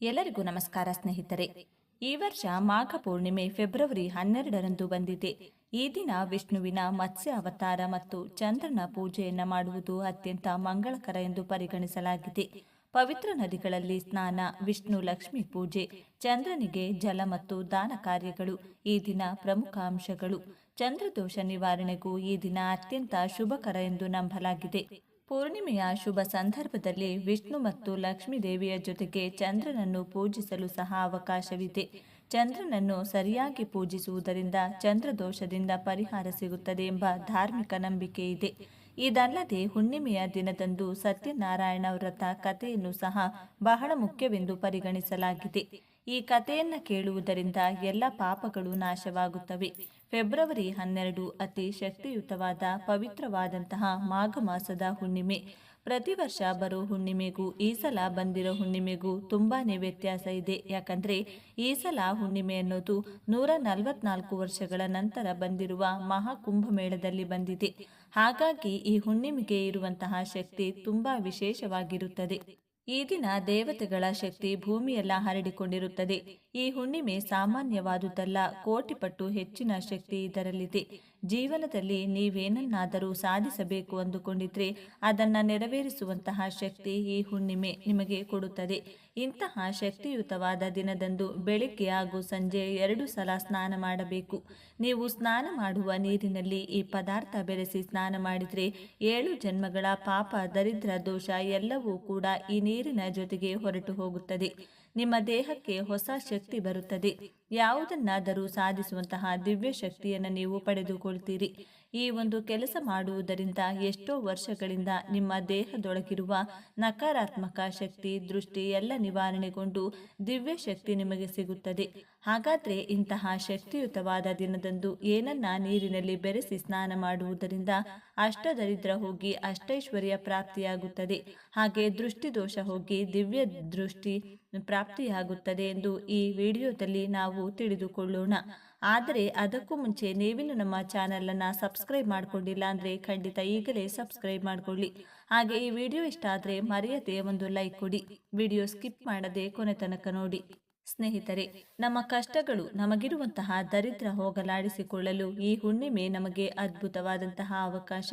ಎಲ್ಲರಿಗೂ ನಮಸ್ಕಾರ ಸ್ನೇಹಿತರೆ. ಈ ವರ್ಷ ಮಾಘ ಪೂರ್ಣಿಮೆ ಫೆಬ್ರವರಿ ಹನ್ನೆರಡರಂದು ಬಂದಿದೆ. ಈ ದಿನ ವಿಷ್ಣುವಿನ ಮತ್ಸ್ಯ ಅವತಾರ ಮತ್ತು ಚಂದ್ರನ ಪೂಜೆಯನ್ನು ಮಾಡುವುದು ಅತ್ಯಂತ ಮಂಗಳಕರ ಎಂದು ಪರಿಗಣಿಸಲಾಗಿದೆ. ಪವಿತ್ರ ನದಿಗಳಲ್ಲಿ ಸ್ನಾನ, ವಿಷ್ಣು ಲಕ್ಷ್ಮಿ ಪೂಜೆ, ಚಂದ್ರನಿಗೆ ಜಲ ಮತ್ತು ದಾನ ಕಾರ್ಯಗಳು ಈ ದಿನ ಪ್ರಮುಖ ಅಂಶಗಳು. ಚಂದ್ರದೋಷ ನಿವಾರಣೆಗೂ ಈ ದಿನ ಅತ್ಯಂತ ಶುಭಕರ ಎಂದು ನಂಬಲಾಗಿದೆ. ಪೂರ್ಣಿಮೆಯ ಶುಭ ಸಂದರ್ಭದಲ್ಲಿ ವಿಷ್ಣು ಮತ್ತು ಲಕ್ಷ್ಮೀ ದೇವಿಯ ಜೊತೆಗೆ ಚಂದ್ರನನ್ನು ಪೂಜಿಸಲು ಸಹ ಅವಕಾಶವಿದೆ. ಚಂದ್ರನನ್ನು ಸರಿಯಾಗಿ ಪೂಜಿಸುವುದರಿಂದ ಚಂದ್ರದೋಷದಿಂದ ಪರಿಹಾರ ಸಿಗುತ್ತದೆ ಎಂಬ ಧಾರ್ಮಿಕ ನಂಬಿಕೆ ಇದೆ. ಇದಲ್ಲದೆ ಹುಣ್ಣಿಮೆಯ ದಿನದಂದು ಸತ್ಯನಾರಾಯಣ ವ್ರತ ಕಥೆಯನ್ನು ಸಹ ಬಹಳ ಮುಖ್ಯವೆಂದು ಪರಿಗಣಿಸಲಾಗಿದೆ. ಈ ಕಥೆಯನ್ನು ಕೇಳುವುದರಿಂದ ಎಲ್ಲ ಪಾಪಗಳು ನಾಶವಾಗುತ್ತವೆ. ಫೆಬ್ರವರಿ ಹನ್ನೆರಡು ಅತಿ ಶಕ್ತಿಯುತವಾದ ಪವಿತ್ರವಾದಂತಹ ಮಾಘ ಮಾಸದ ಹುಣ್ಣಿಮೆ. ಪ್ರತಿ ವರ್ಷ ಬರೋ ಹುಣ್ಣಿಮೆಗೂ ಈ ಸಲ ಬಂದಿರೋ ಹುಣ್ಣಿಮೆಗೂ ತುಂಬಾ ವ್ಯತ್ಯಾಸ ಇದೆ. ಯಾಕಂದ್ರೆ ಈ ಸಲ ಹುಣ್ಣಿಮೆ ಅನ್ನೋದು ನೂರ ನಲವತ್ನಾಲ್ಕು ವರ್ಷಗಳ ನಂತರ ಬಂದಿರುವ ಮಹಾಕುಂಭಮೇಳದಲ್ಲಿ ಬಂದಿದೆ. ಹಾಗಾಗಿ ಈ ಹುಣ್ಣಿಮೆಗೆ ಇರುವಂತಹ ಶಕ್ತಿ ತುಂಬಾ ವಿಶೇಷವಾಗಿರುತ್ತದೆ. ಈ ದಿನ ದೇವತೆಗಳ ಶಕ್ತಿ ಭೂಮಿಯೆಲ್ಲ ಹರಡಿಕೊಂಡಿರುತ್ತದೆ. ಈ ಹುಣ್ಣಿಮೆ ಸಾಮಾನ್ಯವಾದುದಲ್ಲ ಕೋಟಿ ಪಟ್ಟು ಹೆಚ್ಚಿನ ಶಕ್ತಿ ಇದರಲ್ಲಿದೆ. ಜೀವನದಲ್ಲಿ ನೀವೇನನ್ನಾದರೂ ಸಾಧಿಸಬೇಕು ಅಂದುಕೊಂಡಿದ್ರೆ ಅದನ್ನ ನೆರವೇರಿಸುವಂತಹ ಶಕ್ತಿ ಈ ಹುಣ್ಣಿಮೆ ನಿಮಗೆ ಕೊಡುತ್ತದೆ. ಇಂತಹ ಶಕ್ತಿಯುತವಾದ ದಿನದಂದು ಬೆಳಿಗ್ಗೆ ಹಾಗೂ ಸಂಜೆ ಎರಡು ಸಲ ಸ್ನಾನ ಮಾಡಬೇಕು. ನೀವು ಸ್ನಾನ ಮಾಡುವ ನೀರಿನಲ್ಲಿ ಈ ಪದಾರ್ಥ ಬೆರೆಸಿ ಸ್ನಾನ ಮಾಡಿದರೆ ಏಳು ಜನ್ಮಗಳ ಪಾಪ, ದರಿದ್ರ ದೋಷ ಎಲ್ಲವೂ ಕೂಡ ಈ ನೀರಿನ ಜೊತೆಗೆ ಹೊರಟು ಹೋಗುತ್ತದೆ. ನಿಮ್ಮ ದೇಹಕ್ಕೆ ಹೊಸ ಶಕ್ತಿ ಬರುತ್ತದೆ. ಯಾವುದನ್ನಾದರೂ ಸಾಧಿಸುವಂತಹ ದಿವ್ಯ ಶಕ್ತಿಯನ್ನು ನೀವು ಪಡೆದುಕೊಳ್ತೀರಿ. ಈ ಒಂದು ಕೆಲಸ ಮಾಡುವುದರಿಂದ ಎಷ್ಟೋ ವರ್ಷಗಳಿಂದ ನಿಮ್ಮ ದೇಹದೊಳಗಿರುವ ನಕಾರಾತ್ಮಕ ಶಕ್ತಿ, ದೃಷ್ಟಿ ಎಲ್ಲ ನಿವಾರಣೆಗೊಂಡು ದಿವ್ಯ ಶಕ್ತಿ ನಿಮಗೆ ಸಿಗುತ್ತದೆ. ಹಾಗಾದರೆ ಇಂತಹ ಶಕ್ತಿಯುತವಾದ ದಿನದಂದು ಏನನ್ನ ನೀರಿನಲ್ಲಿ ಬೆರೆಸಿ ಸ್ನಾನ ಮಾಡುವುದರಿಂದ ಅಷ್ಟದರಿದ್ರ ಹೋಗಿ ಅಷ್ಟೈಶ್ವರ್ಯ ಪ್ರಾಪ್ತಿಯಾಗುತ್ತದೆ. ಹಾಗೆ ದೃಷ್ಟಿದೋಷ ಹೋಗಿ ದಿವ್ಯ ದೃಷ್ಟಿ ಪ್ರಾಪ್ತಿಯಾಗುತ್ತದೆ ಎಂದು ಈ ವಿಡಿಯೋದಲ್ಲಿ ನಾವು ತಿಳಿದುಕೊಳ್ಳೋಣ. ಆದರೆ ಅದಕ್ಕೂ ಮುಂಚೆ ನೀವಿನ್ನು ನಮ್ಮ ಚಾನಲನ್ನು ಸಬ್ಸ್ಕ್ರೈಬ್ ಮಾಡ್ಕೊಂಡಿಲ್ಲ ಅಂದರೆ ಖಂಡಿತ ಈಗಲೇ ಸಬ್ಸ್ಕ್ರೈಬ್ ಮಾಡಿಕೊಳ್ಳಿ. ಹಾಗೆ ಈ ವಿಡಿಯೋ ಇಷ್ಟ ಆದರೆ ಮರೆಯದೆ ಒಂದು ಲೈಕ್ ಕೊಡಿ. ವಿಡಿಯೋ ಸ್ಕಿಪ್ ಮಾಡದೆ ಕೊನೆ ತನಕ ನೋಡಿ. ಸ್ನೇಹಿತರೆ, ನಮ್ಮ ಕಷ್ಟಗಳು ನಮಗಿರುವಂತಹ ದರಿದ್ರ ಹೋಗಲಾಡಿಸಿಕೊಳ್ಳಲು ಈ ಹುಣ್ಣಿಮೆ ನಮಗೆ ಅದ್ಭುತವಾದಂತಹ ಅವಕಾಶ.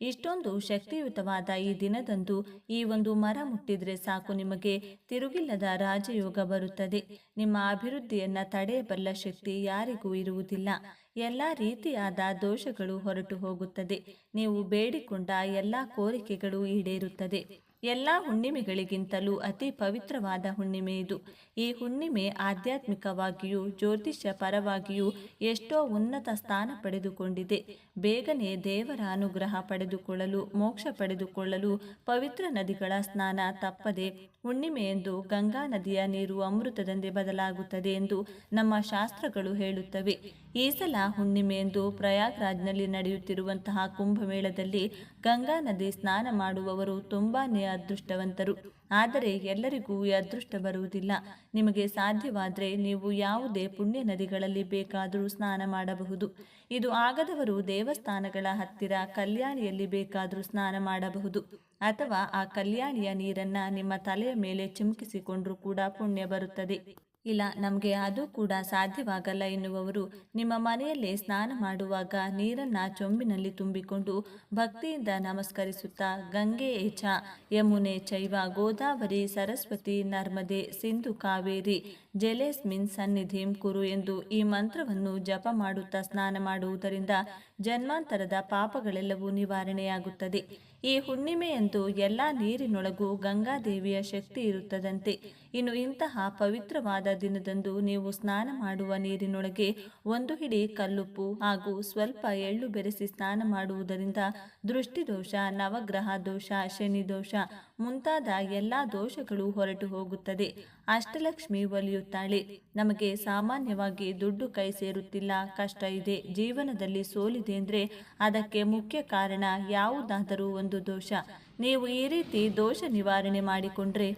ಇಷ್ಟೊಂದು ಶಕ್ತಿಯುತವಾದ ಈ ದಿನದಂದು ಈ ಒಂದು ಮರ ಮುಟ್ಟಿದ್ರೆ ಸಾಕು ನಿಮಗೆ. ತಿರುಗಿಲ್ಲದ ರಾಜಯೋಗ ಬರುತ್ತದೆ. ನಿಮ್ಮ ಅಭಿವೃದ್ಧಿಯನ್ನ ತಡೆಯಬಲ್ಲ ಶಕ್ತಿ ಯಾರಿಗೂ ಇರುವುದಿಲ್ಲ. ಎಲ್ಲ ರೀತಿಯಾದ ದೋಷಗಳು ಹೊರಟು ಹೋಗುತ್ತದೆ. ನೀವು ಬೇಡಿಕೊಂಡ ಎಲ್ಲ ಕೋರಿಕೆಗಳು ಈಡೇರುತ್ತದೆ. ಎಲ್ಲ ಹುಣ್ಣಿಮೆಗಳಿಗಿಂತಲೂ ಅತಿ ಪವಿತ್ರವಾದ ಹುಣ್ಣಿಮೆ ಇದು. ಈ ಹುಣ್ಣಿಮೆ ಆಧ್ಯಾತ್ಮಿಕವಾಗಿಯೂ ಜ್ಯೋತಿಷ್ಯ ಪರವಾಗಿಯೂ ಎಷ್ಟೋ ಉನ್ನತ ಸ್ಥಾನ ಪಡೆದುಕೊಂಡಿದೆ. ಬೇಗನೆ ದೇವರ ಅನುಗ್ರಹ ಪಡೆದುಕೊಳ್ಳಲು, ಮೋಕ್ಷ ಪಡೆದುಕೊಳ್ಳಲು ಪವಿತ್ರ ನದಿಗಳ ಸ್ನಾನ ತಪ್ಪದೆ ಹುಣ್ಣಿಮೆ ಎಂದು ಗಂಗಾ ನದಿಯ ನೀರು ಅಮೃತದಂತೆ ಬದಲಾಗುತ್ತದೆ ಎಂದು ನಮ್ಮ ಶಾಸ್ತ್ರಗಳು ಹೇಳುತ್ತವೆ. ಈ ಸಲ ಹುಣ್ಣಿಮೆ ಎಂದು ಪ್ರಯಾಗ್ರಾಜ್ನಲ್ಲಿ ನಡೆಯುತ್ತಿರುವಂತಹ ಕುಂಭಮೇಳದಲ್ಲಿ ಗಂಗಾ ನದಿ ಸ್ನಾನ ಮಾಡುವವರು ತುಂಬಾನೇ ಅದೃಷ್ಟವಂತರು ಆದರೆ ಎಲ್ಲರಿಗೂ ಈ ಅದೃಷ್ಟ ಬರುವುದಿಲ್ಲ. ನಿಮಗೆ ಸಾಧ್ಯವಾದರೆ ನೀವು ಯಾವುದೇ ಪುಣ್ಯ ನದಿಗಳಲ್ಲಿ ಬೇಕಾದರೂ ಸ್ನಾನ ಮಾಡಬಹುದು. ಇದು ಆಗದವರು ದೇವಸ್ಥಾನಗಳ ಹತ್ತಿರ ಕಲ್ಯಾಣಿಯಲ್ಲಿ ಬೇಕಾದರೂ ಸ್ನಾನ ಮಾಡಬಹುದು. ಅಥವಾ ಆ ಕಲ್ಯಾಣಿಯ ನೀರನ್ನ ನಿಮ್ಮ ತಲೆಯ ಮೇಲೆ ಚಿಮುಕಿಸಿಕೊಂಡರೂ ಕೂಡ ಪುಣ್ಯ ಬರುತ್ತದೆ. ಇಲ್ಲ, ನಮಗೆ ಅದು ಕೂಡ ಸಾಧ್ಯವಾಗಲ್ಲ ಎನ್ನುವವರು ನಿಮ್ಮ ಮನೆಯಲ್ಲೇ ಸ್ನಾನ ಮಾಡುವಾಗ ನೀರನ್ನ ಚೊಂಬಿನಲ್ಲಿ ತುಂಬಿಕೊಂಡು ಭಕ್ತಿಯಿಂದ ನಮಸ್ಕರಿಸುತ್ತಾ, ಗಂಗೆ ಏಚ ಯಮುನೆ ಚೈವ, ಗೋದಾವರಿ, ಸರಸ್ವತಿ, ನರ್ಮದೆ, ಸಿಂಧು, ಕಾವೇರಿ ಜಲೇಸ್ಮಿನ್ ಸನ್ನಿಧಿಂ ಕುರು ಎಂದು ಈ ಮಂತ್ರವನ್ನು ಜಪ ಮಾಡುತ್ತಾ ಸ್ನಾನ ಮಾಡುವುದರಿಂದ ಜನ್ಮಾಂತರದ ಪಾಪಗಳೆಲ್ಲವೂ ನಿವಾರಣೆಯಾಗುತ್ತದೆ. ಈ ಹುಣ್ಣಿಮೆಯಂದು ಎಲ್ಲ ನೀರಿನೊಳಗೂ ಗಂಗಾದೇವಿಯ ಶಕ್ತಿ ಇರುತ್ತದಂತೆ. ಇನ್ನು ಇಂತಹ ಪವಿತ್ರವಾದ ದಿನದಂದು ನೀವು ಸ್ನಾನ ಮಾಡುವ ನೀರಿನೊಳಗೆ ಒಂದು ಹಿಡಿ ಕಲ್ಲುಪ್ಪು ಹಾಗೂ ಸ್ವಲ್ಪ ಎಳ್ಳು ಬೆರೆಸಿ ಸ್ನಾನ ಮಾಡುವುದರಿಂದ ದೃಷ್ಟಿದೋಷ, ನವಗ್ರಹ ದೋಷ ಶನಿ ದೋಷ ಮುಂತಾದ ಎಲ್ಲ ದೋಷಗಳು ಹೊರಟು ಹೋಗುತ್ತದೆ. ಅಷ್ಟಲಕ್ಷ್ಮಿ ಒಲಿಯುತ್ತಾಳೆ. ನಮಗೆ ಸಾಮಾನ್ಯವಾಗಿ ದುಡ್ಡು ಕೈ ಸೇರುತ್ತಿಲ್ಲ, ಕಷ್ಟ ಇದೆ. ಜೀವನದಲ್ಲಿ ಸೋಲಿದೆ ಅಂದ್ರೆ ಅದಕ್ಕೆ ಮುಖ್ಯ ಕಾರಣ ಯಾವುದಾದರೂ ಒಂದು ದೋಷ. ನೀವು ಈ ರೀತಿ ದೋಷ ನಿವಾರಣೆ ಮಾಡಿಕೊಂಡ್ರೆ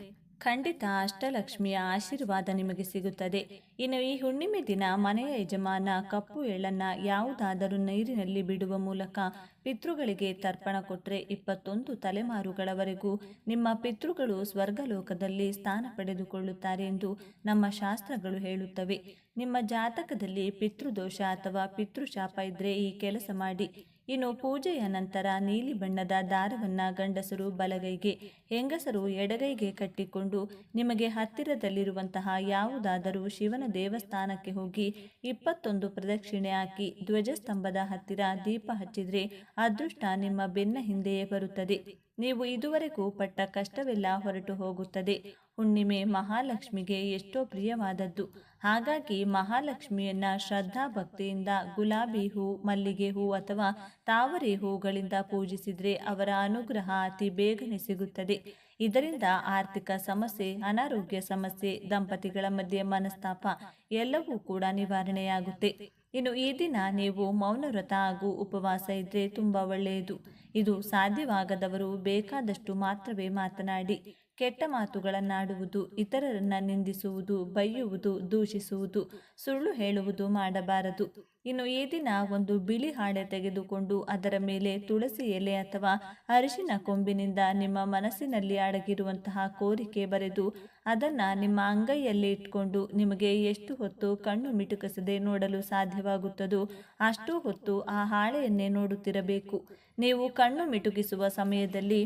ಖಂಡಿತ ಅಷ್ಟಲಕ್ಷ್ಮಿಯ ಆಶೀರ್ವಾದ ನಿಮಗೆ ಸಿಗುತ್ತದೆ. ಇನ್ನು ಈ ಹುಣ್ಣಿಮೆ ದಿನ ಮನೆಯ ಯಜಮಾನ ಕಪ್ಪು ಎಳ್ಳನ್ನ ಯಾವುದಾದರೂ ನೀರಿನಲ್ಲಿ ಬಿಡುವ ಮೂಲಕ ಪಿತೃಗಳಿಗೆ ತರ್ಪಣ ಕೊಟ್ಟರೆ ಇಪ್ಪತ್ತೊಂದು ತಲೆಮಾರುಗಳವರೆಗೂ ನಿಮ್ಮ ಪಿತೃಗಳು ಸ್ವರ್ಗಲೋಕದಲ್ಲಿ ಸ್ಥಾನ ಪಡೆದುಕೊಳ್ಳುತ್ತಾರೆ ಎಂದು ನಮ್ಮ ಶಾಸ್ತ್ರಗಳು ಹೇಳುತ್ತವೆ. ನಿಮ್ಮ ಜಾತಕದಲ್ಲಿ ಪಿತೃದೋಷ ಅಥವಾ ಪಿತೃಶಾಪ ಇದ್ರೆ ಈ ಕೆಲಸ ಮಾಡಿ. ಇನ್ನು ಪೂಜೆಯ ನಂತರ ನೀಲಿ ಬಣ್ಣದ ದಾರವನ್ನ ಗಂಡಸರು ಬಲಗೈಗೆ, ಹೆಂಗಸರು ಎಡಗೈಗೆ ಕಟ್ಟಿಕೊಂಡು ನಿಮಗೆ ಹತ್ತಿರದಲ್ಲಿರುವಂತಹ ಯಾವುದಾದರೂ ಶಿವನ ದೇವಸ್ಥಾನಕ್ಕೆ ಹೋಗಿ ಇಪ್ಪತ್ತೊಂದು ಪ್ರದಕ್ಷಿಣೆ ಹಾಕಿ ಧ್ವಜಸ್ತಂಭದ ಹತ್ತಿರ ದೀಪ ಹಚ್ಚಿದರೆ ಅದೃಷ್ಟ ನಿಮ್ಮ ಬೆನ್ನ ಹಿಂದೆಯೇ ಬರುತ್ತದೆ. ನೀವು ಇದುವರೆಗೂ ಪಟ್ಟ ಕಷ್ಟವೆಲ್ಲ ಹೊರಟು ಹೋಗುತ್ತದೆ. ಹುಣ್ಣಿಮೆ ಮಹಾಲಕ್ಷ್ಮಿಗೆ ಎಷ್ಟೋ ಪ್ರಿಯವಾದದ್ದು. ಹಾಗಾಗಿ ಮಹಾಲಕ್ಷ್ಮಿಯನ್ನ ಶ್ರದ್ಧಾ ಭಕ್ತಿಯಿಂದ ಗುಲಾಬಿ ಹೂ, ಮಲ್ಲಿಗೆ ಹೂ ಅಥವಾ ತಾವರೆ ಹೂಗಳಿಂದ ಪೂಜಿಸಿದರೆ ಅವರ ಅನುಗ್ರಹ ಅತಿ ಬೇಗನೆ ಸಿಗುತ್ತದೆ. ಇದರಿಂದ ಆರ್ಥಿಕ ಸಮಸ್ಯೆ, ಅನಾರೋಗ್ಯ ಸಮಸ್ಯೆ, ದಂಪತಿಗಳ ಮಧ್ಯೆ ಮನಸ್ತಾಪ ಎಲ್ಲವೂ ಕೂಡ ನಿವಾರಣೆಯಾಗುತ್ತೆ. ಇನ್ನು ಈ ದಿನ ನೀವು ಮೌನವ್ರತ ಹಾಗೂ ಉಪವಾಸ ಇದ್ರೆ ತುಂಬಾ ಒಳ್ಳೆಯದು. ಇದು ಸಾಧ್ಯವಾಗದವರು ಬೇಕಾದಷ್ಟು ಮಾತ್ರವೇ ಮಾತನಾಡಿ. ಕೆಟ್ಟ ಮಾತುಗಳನ್ನಾಡುವುದು, ಇತರರನ್ನ ನಿಂದಿಸುವುದು ಬೈಯುವುದು ದೂಷಿಸುವುದು, ಸುಳ್ಳು ಹೇಳುವುದು ಮಾಡಬಾರದು. ಇನ್ನು ಈ ದಿನ ಒಂದು ಬಿಳಿ ಹಾಳೆ ತೆಗೆದುಕೊಂಡು ಅದರ ಮೇಲೆ ತುಳಸಿ ಎಲೆ ಅಥವಾ ಅರಿಶಿನ ಕೊಂಬಿನಿಂದ ನಿಮ್ಮ ಮನಸ್ಸಿನಲ್ಲಿ ಅಡಗಿರುವಂತಹ ಕೋರಿಕೆ ಬರೆದು ಅದನ್ನು ನಿಮ್ಮ ಅಂಗೈಯಲ್ಲಿ ಇಟ್ಕೊಂಡು ನಿಮಗೆ ಎಷ್ಟು ಹೊತ್ತು ಕಣ್ಣು ಮಿಟುಕಿಸದೆ ನೋಡಲು ಸಾಧ್ಯವಾಗುತ್ತದೋ ಅಷ್ಟು ಹೊತ್ತು ಆ ಹಾಳೆಯನ್ನೇ ನೋಡುತ್ತಿರಬೇಕು. ನೀವು ಕಣ್ಣು ಮಿಟುಕಿಸುವ ಸಮಯದಲ್ಲಿ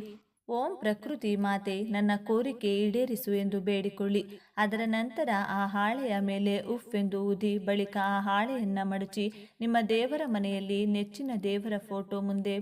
ಓಂ ಪ್ರಕೃತಿ ಮಾತೆ, ನನ್ನ ಕೋರಿಕೆ ಈಡೇರಿಸು ಎಂದು ಬೇಡಿಕೊಳ್ಳಿ. ಅದರ ನಂತರ ಆ ಹಾಳೆಯ ಮೇಲೆ ಉಫ್ ಎಂದು ಊದಿ ಬಳಿಕ ಆ ಹಾಳೆಯನ್ನು ಮಡಚಿ ನಿಮ್ಮ ದೇವರ ಮನೆಯಲ್ಲಿ ನೆಚ್ಚಿನ ದೇವರ ಫೋಟೋ ಮುಂದೆ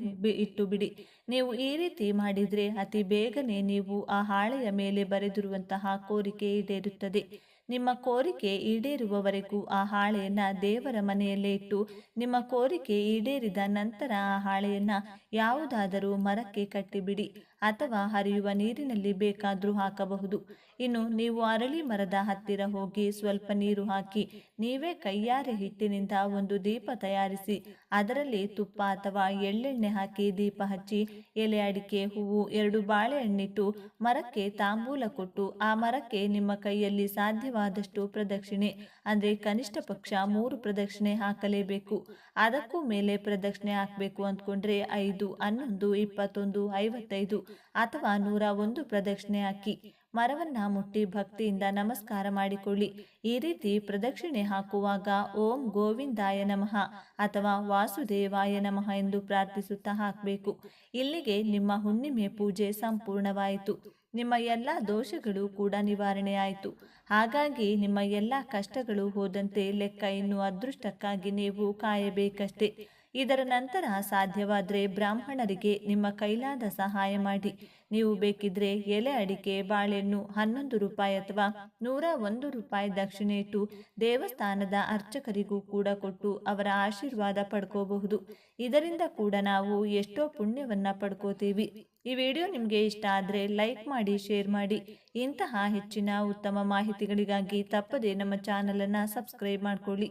ಇಟ್ಟು ಬಿಡಿ. ನೀವು ಈ ರೀತಿ ಮಾಡಿದರೆ ಅತಿ ಬೇಗನೆ ನೀವು ಆ ಹಾಳೆಯ ಮೇಲೆ ಬರೆದಿರುವಂತಹ ಕೋರಿಕೆ ಈಡೇರುತ್ತದೆ. ನಿಮ್ಮ ಕೋರಿಕೆ ಈಡೇರುವವರೆಗೂ ಆ ಹಾಳೆಯನ್ನ ದೇವರ ಮನೆಯಲ್ಲೇ ಇಟ್ಟು ನಿಮ್ಮ ಕೋರಿಕೆ ಈಡೇರಿದ ನಂತರ ಆ ಹಾಳೆಯನ್ನ ಯಾವುದಾದರೂ ಮರಕ್ಕೆ ಕಟ್ಟಿಬಿಡಿ ಅಥವಾ ಹರಿಯುವ ನೀರಿನಲ್ಲಿ ಬೇಕಾದರೂ ಹಾಕಬಹುದು. ಇನ್ನು ನೀವು ಅರಳಿ ಮರದ ಹತ್ತಿರ ಹೋಗಿ ಸ್ವಲ್ಪ ನೀರು ಹಾಕಿ, ನೀವೇ ಕೈಯಾರೆ ಹಿಟ್ಟಿನಿಂದ ಒಂದು ದೀಪ ತಯಾರಿಸಿ, ಅದರಲ್ಲಿ ತುಪ್ಪ ಅಥವಾ ಎಳ್ಳೆಣ್ಣೆ ಹಾಕಿ ದೀಪ ಹಚ್ಚಿ, ಎಲೆ ಅಡಿಕೆ, ಹೂವು, ಎರಡು ಬಾಳೆಹಣ್ಣಿಟ್ಟು, ಮರಕ್ಕೆ ತಾಂಬೂಲ ಕೊಟ್ಟು, ಆ ಮರಕ್ಕೆ ನಿಮ್ಮ ಕೈಯಲ್ಲಿ ಸಾಧ್ಯವಾದಷ್ಟು ಪ್ರದಕ್ಷಿಣೆ, ಅಂದರೆ ಕನಿಷ್ಠ ಪಕ್ಷ ಮೂರು ಪ್ರದಕ್ಷಿಣೆ ಹಾಕಲೇಬೇಕು. ಅದಕ್ಕೂ ಮೇಲೆ ಪ್ರದಕ್ಷಿಣೆ ಹಾಕಬೇಕು ಅಂದ್ಕೊಂಡ್ರೆ ಐದು, ಹನ್ನೊಂದು, ಇಪ್ಪತ್ತೊಂದು, ಐವತ್ತೈದು ಅಥವಾ ನೂರ ಒಂದು ಪ್ರದಕ್ಷಿಣೆ ಹಾಕಿ. ಮರವನ್ನ ಮುಟ್ಟಿ ಭಕ್ತಿಯಿಂದ ನಮಸ್ಕಾರ ಮಾಡಿಕೊಳ್ಳಿ. ಈ ರೀತಿ ಪ್ರದಕ್ಷಿಣೆ ಹಾಕುವಾಗ ಓಂ ಗೋವಿಂದಾಯ ನಮಃ ಅಥವಾ ವಾಸುದೇವಾಯ ನಮಃ ಎಂದು ಪ್ರಾರ್ಥಿಸುತ್ತಾ ಹಾಕಬೇಕು. ಇಲ್ಲಿಗೆ ನಿಮ್ಮ ಹುಣ್ಣಿಮೆ ಪೂಜೆ ಸಂಪೂರ್ಣವಾಯಿತು. ನಿಮ್ಮ ಎಲ್ಲ ದೋಷಗಳು ಕೂಡ ನಿವಾರಣೆಯಾಯಿತು. ಹಾಗಾಗಿ ನಿಮ್ಮ ಎಲ್ಲ ಕಷ್ಟಗಳು ಹೋದಂತೆ ಲೆಕ್ಕ ಇನ್ನು ಅದೃಷ್ಟಕ್ಕಾಗಿ ನೀವು ಕಾಯಬೇಕಷ್ಟೇ. ಇದರ ನಂತರ ಸಾಧ್ಯವಾದರೆ ಬ್ರಾಹ್ಮಣರಿಗೆ ನಿಮ್ಮ ಕೈಲಾದ ಸಹಾಯ ಮಾಡಿ. ನೀವು ಬೇಕಿದ್ರೆ ಎಲೆ ಅಡಿಕೆ, ಬಾಳೆಹಣ್ಣು ಹನ್ನೊಂದು ರೂಪಾಯಿ ಅಥವಾ ನೂರ ಒಂದು ರೂಪಾಯಿ ದಕ್ಷಿಣೆ ಇಟ್ಟು ದೇವಸ್ಥಾನದ ಅರ್ಚಕರಿಗೂ ಕೂಡ ಕೊಟ್ಟು ಅವರ ಆಶೀರ್ವಾದ ಪಡ್ಕೋಬಹುದು. ಇದರಿಂದ ಕೂಡ ನಾವು ಎಷ್ಟೋ ಪುಣ್ಯವನ್ನ ಪಡ್ಕೋತೀವಿ. ಈ ವಿಡಿಯೋ ನಿಮಗೆ ಇಷ್ಟ ಆದರೆ ಲೈಕ್ ಮಾಡಿ, ಶೇರ್ ಮಾಡಿ. ಇಂತಹ ಹೆಚ್ಚಿನ ಉತ್ತಮ ಮಾಹಿತಿಗಳಿಗಾಗಿ ತಪ್ಪದೆ ನಮ್ಮ ಚಾನಲನ್ನು ಸಬ್ಸ್ಕ್ರೈಬ್ ಮಾಡ್ಕೊಳ್ಳಿ.